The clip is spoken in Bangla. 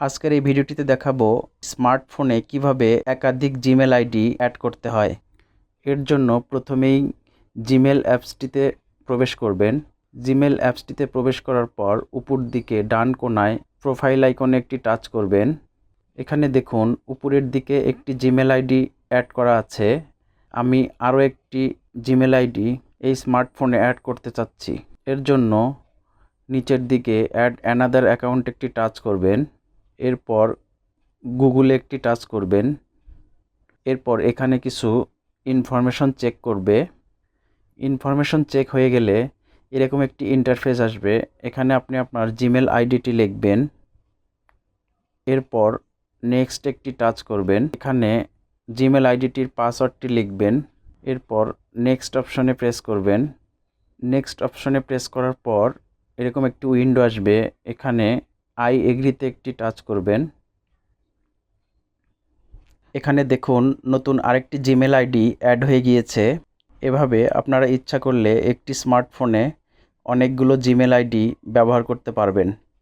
আজকের এই ভিডিওটিতে দেখাবো স্মার্টফোনে কীভাবে একাধিক জিমেল আইডি অ্যাড করতে হয়। এর জন্য প্রথমেই জিমেল অ্যাপসটিতে প্রবেশ করবেন। জিমেল অ্যাপসটিতে প্রবেশ করার পর উপর দিকে ডান কোণায় প্রোফাইল আইকনে একটি টাচ করবেন। এখানে দেখুন, উপরের দিকে একটি জিমেল আইডি অ্যাড করা আছে। আমি আরও একটি জিমেল আইডি এই স্মার্টফোনে অ্যাড করতে চাচ্ছি। এর জন্য নিচের দিকে অ্যাড অ্যানাদার অ্যাকাউন্ট একটি টাচ করবেন। এরপর গুগলে একটি টাচ করবেন। এরপর এখানে কিছু ইনফরমেশন চেক করবে। ইনফরমেশন চেক হয়ে গেলে এরকম একটি ইন্টারফেস আসবে। এখানে আপনি আপনার জিমেল আইডিটি লিখবেন। এরপর নেক্সট একটি টাচ করবেন। এখানে জিমেল আইডিটির পাসওয়ার্ডটি লিখবেন। এরপর নেক্সট অপশনে প্রেস করবেন। নেক্সট অপশনে প্রেস করার পর এরকম একটি উইন্ডো আসবে। এখানে আই এগ্রিতে একটি টাচ করবেন। এখানে দেখুন নতুন আরেকটি জিমেল আইডি অ্যাড হয়ে গিয়েছে। এভাবে আপনারা ইচ্ছা করলে একটি স্মার্টফোনে অনেকগুলো জিমেল আইডি ব্যবহার করতে পারবেন।